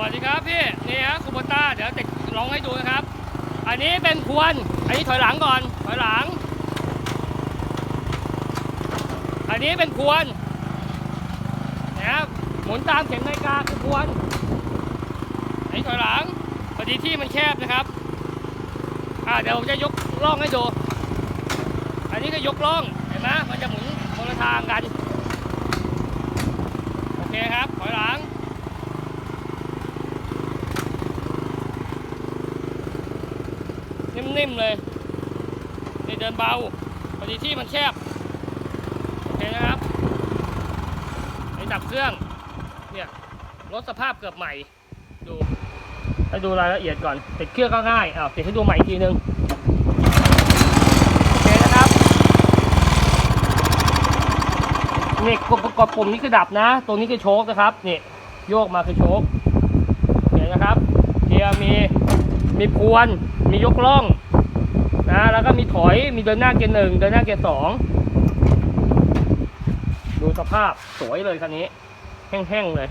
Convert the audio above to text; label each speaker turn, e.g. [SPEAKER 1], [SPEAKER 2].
[SPEAKER 1] วัสดีครับพี่นี่ฮะคูโบต้าเดี๋ยวจะลองให้ดูนะครับ อันนี้เป็นพวนอันนี้ถอยหลังก่อนถอยหลัง อันนี้เป็นพวนนะครับหมุนตามเข็มนาฬิกาคือพวนอันนี้ถอยหลังพอดีที่มันแคบนะครับอ่าเดี๋ยวผมจะยกล่องให้ดู อันนี้ก็ยกล่องเห็นไหมมันจะหมุนคนละทางกันโอเคครับถอยหลัง นิ่มๆเลยนี่เดินเบาพอดีที่มันแคบโอเคนะครับไอ้ดับเครื่องเนี่ยรถสภาพเกือบใหม่ดูให้ดูรายละเอียดก่อนติดเครื่องก็ง่ายอ้าวติดให้ดูใหม่อีกทีนึงโอเคนะครับนี่กดประกอบปุ่มนี้คือดับนะ ตรงนี้คือโชคนะครับนี่โยกมาคือโชคโอเคนะครับ เกียร์มี มีพวน มียกล่องนะแล้วก็มีถอยมีเดินหน้าเกียร์หนึ่งเดินหน้าเกียร์สองดูสภาพสวยเลยคันนี้ แห้งๆเลย